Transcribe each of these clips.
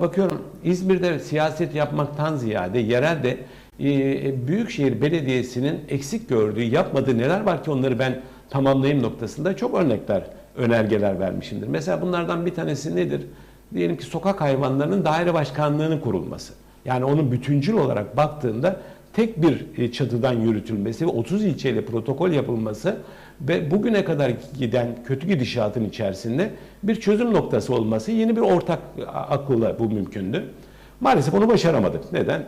bakıyorum İzmir'de siyaset yapmaktan ziyade yerelde e, Büyükşehir Belediyesi'nin eksik gördüğü, yapmadığı neler var ki onları ben tamamlayayım noktasında çok örnekler, önergeler vermişimdir. Mesela bunlardan bir tanesi nedir? Diyelim ki sokak hayvanlarının daire başkanlığının kurulması. Yani onun bütüncül olarak baktığında tek bir e, çatıdan yürütülmesi ve 30 ilçeyle protokol yapılması ve bugüne kadar giden kötü gidişatın içerisinde bir çözüm noktası olması yeni bir ortak akılla bu mümkündü. Maalesef onu başaramadık. Neden?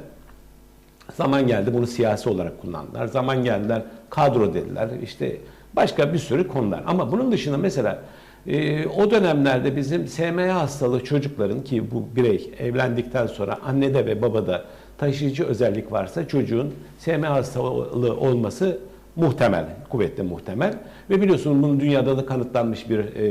Zaman geldi bunu siyasi olarak kullandılar. Zaman geldiler kadro dediler. İşte başka bir sürü konular. Ama bunun dışında mesela e, o dönemlerde bizim SMA hastalığı çocukların ki bu birey evlendikten sonra annede ve babada taşıyıcı özellik varsa çocuğun SMA hastalığı olması muhtemel, kuvvetle muhtemel. Ve biliyorsunuz bunun dünyada da kanıtlanmış bir e,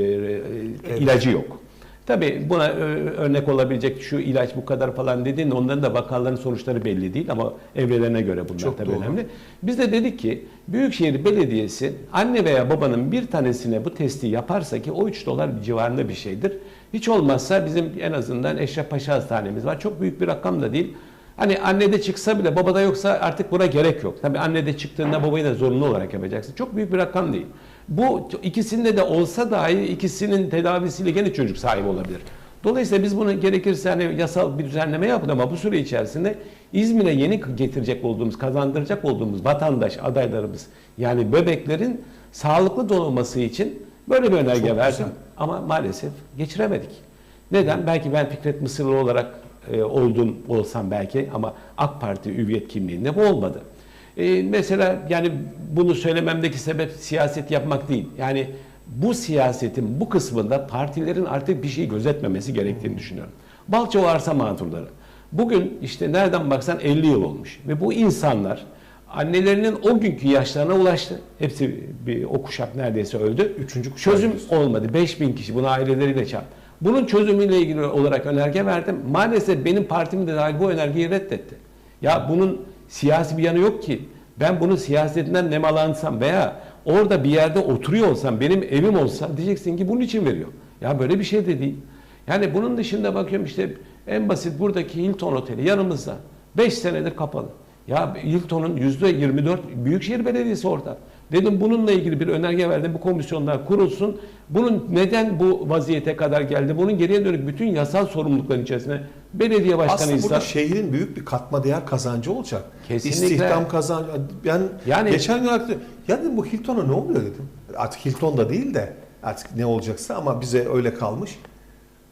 e, ilacı yok. Tabii buna e, örnek olabilecek şu ilaç bu kadar falan dediğin onların da vakaların sonuçları belli değil ama evrelerine göre bunlar Çok tabii doğru. önemli. Biz de dedik ki Büyükşehir Belediyesi anne veya babanın bir tanesine bu testi yaparsa ki o 3 dolar civarında bir şeydir. Hiç olmazsa bizim en azından Eşref Paşa Hastanemiz var. Çok büyük bir rakam da değil. Hani annede çıksa bile babada yoksa artık buna gerek yok. Tabii annede çıktığında babayı da zorunlu olarak yapacaksın. Çok büyük bir rakam değil. Bu ikisinde de olsa dahi ikisinin tedavisiyle gene çocuk sahibi olabilir. Dolayısıyla biz bunu gerekirse hani yasal bir düzenleme yapın ama bu süre içerisinde İzmir'e yeni getirecek olduğumuz, kazandıracak olduğumuz vatandaş adaylarımız yani bebeklerin sağlıklı doğması için böyle bir önerge Çok verdim. güzel. Ama maalesef geçiremedik. Neden? Belki ben Fikret Mısırlı olarak e, oldum olsam belki ama AK Parti üyet kimliğinde bu olmadı. E, mesela yani bunu söylememdeki sebep siyaset yapmak değil. Yani bu siyasetin bu kısmında partilerin artık bir şey gözetmemesi gerektiğini düşünüyorum. Balçova arsa mağdurları. Bugün işte nereden baksan 50 yıl olmuş ve bu insanlar annelerinin o günkü yaşlarına ulaştı. Hepsi bir o kuşak neredeyse öldü. Üçüncü kuşağı Çözüm olmadı. 5000 kişi bunu aileleriyle çarp. Bunun çözümüyle ilgili olarak önerge verdim. Maalesef benim partim de dahil bu önergeyi reddetti. Ya bunun siyasi bir yanı yok ki. Ben bunun siyasetinden nemalansam veya orada bir yerde oturuyor olsam, benim evim olsa diyeceksin ki bunun için veriyor. Ya böyle bir şey de değil. Yani bunun dışında bakıyorum işte en basit buradaki Hilton Oteli yanımızda. 5 senedir kapalı. Ya Hilton'un %24 Büyükşehir Belediyesi orada. Dedim bununla ilgili bir önerge verdim. Bu komisyonlar kurulsun. Bunun neden bu vaziyete kadar geldi? Bunun geriye dönük bütün yasal sorumlulukların içerisine belediye Aslında başkanıysa burada şehrin büyük bir katma değer kazancı olacak. Kesinlikle. İstihdam kazancı. Ben Yani- geçen gün artık ya dedim bu Hilton'a ne oluyor dedim. Artık Hilton'da değil de artık ne olacaksa ama bize öyle kalmış.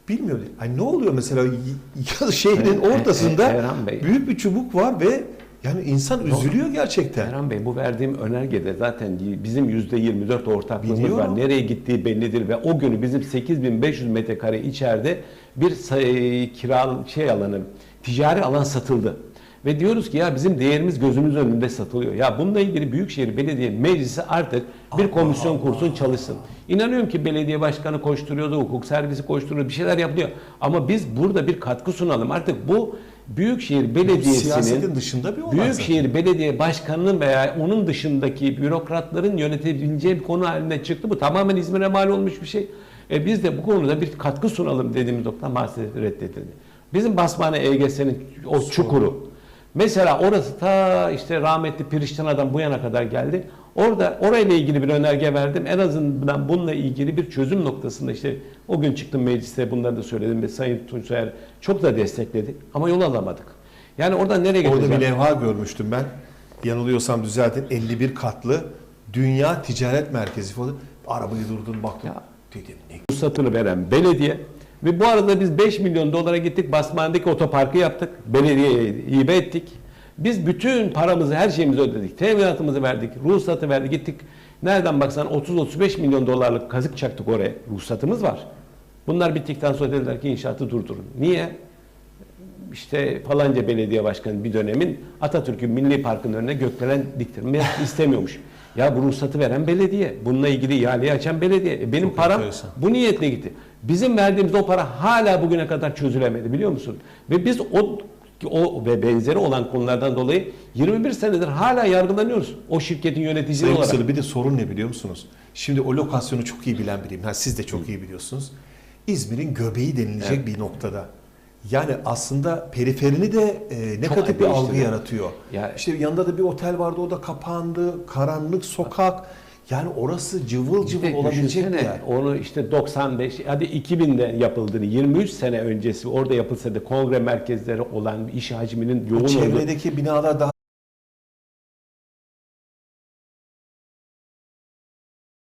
Bilmiyor. Ay ne oluyor mesela şehrin E- e- ortasında Erhan Bey. büyük bir çubuk var ve yani insan üzülüyor gerçekten. Erhan Bey bu verdiğim önergede zaten bizim %24 ortaklığımız Biliyorum. var. Nereye gittiği bellidir ve o günü bizim 8500 metrekare içeride bir say- kira şey alanı, ticari alan satıldı. Ve diyoruz ki ya bizim değerimiz gözümüz önünde satılıyor. Ya bununla ilgili Büyükşehir Belediye Meclisi artık bir komisyon kursun çalışsın. İnanıyorum ki belediye başkanı koşturuyordu, hukuk servisi koşturuyor, bir şeyler yapılıyor. Ama biz burada bir katkı sunalım. Artık bu Büyükşehir Belediyesi'nin dışında bir Büyükşehir Belediye Başkanı'nın veya onun dışındaki bürokratların yönetebileceği bir konu haline çıktı. Bu tamamen İzmir'e mal olmuş bir şey. E biz de bu konuda bir katkı sunalım dediğimiz nokta maalesef reddedildi. Bizim Basmane EGS'nin o çukuru. Mesela orası ta işte rahmetli Priştina'dan bu yana kadar geldi. Orada orayla ilgili bir önerge verdim. En azından bununla ilgili bir çözüm noktasında işte o gün çıktım mecliste bunları da söyledim ve Sayın Tunçer çok da destekledi ama yol alamadık. Yani orada nereye Orada gideceğiz? bir levha görmüştüm ben. Yanılıyorsam düzeltin. 51 katlı Dünya Ticaret Merkezi falan. Arabayı durdum baktım. Ya. Dedim ne ruhsatını veren belediye ve bu arada biz 5 milyon dolara gittik Basmane'deki otoparkı yaptık. Belediyeye hibe ettik. Biz bütün paramızı, her şeyimizi ödedik. Teminatımızı verdik, ruhsatı verdik, gittik. Nereden baksan 30-35 milyon dolarlık kazık çaktık oraya. Ruhsatımız var. Bunlar bittikten sonra dediler ki inşaatı durdurun. Niye? işte falanca belediye başkanı bir dönemin Atatürk'ün Milli Parkı'nın önüne gökdelen diktirmek istemiyormuş. Ya bu ruhsatı veren belediye. Bununla ilgili ihaleyi açan belediye. E benim Çok param enteresan. bu niyetle gitti. Bizim verdiğimiz o para hala bugüne kadar çözülemedi biliyor musun? Ve biz o o ve benzeri olan konulardan dolayı 21 senedir hala yargılanıyoruz. O şirketin yöneticisi Sayın olarak. Mısırlı bir de sorun ne biliyor musunuz? Şimdi o lokasyonu çok iyi bilen biriyim. Ha, siz de çok iyi biliyorsunuz. İzmir'in göbeği denilecek bir noktada. Yani aslında periferini de e, negatif bir algı yaratıyor. Ya- İşte yanında da bir otel vardı o da kapandı. Karanlık sokak. Yani orası cıvıl cıvıl İşte olabilecek bir yer. Onu işte 95, hadi 2000'de yapıldığını, 23 sene öncesi orada yapılsaydı kongre merkezleri olan iş hacminin yoğun olduğu Çevredeki binalar daha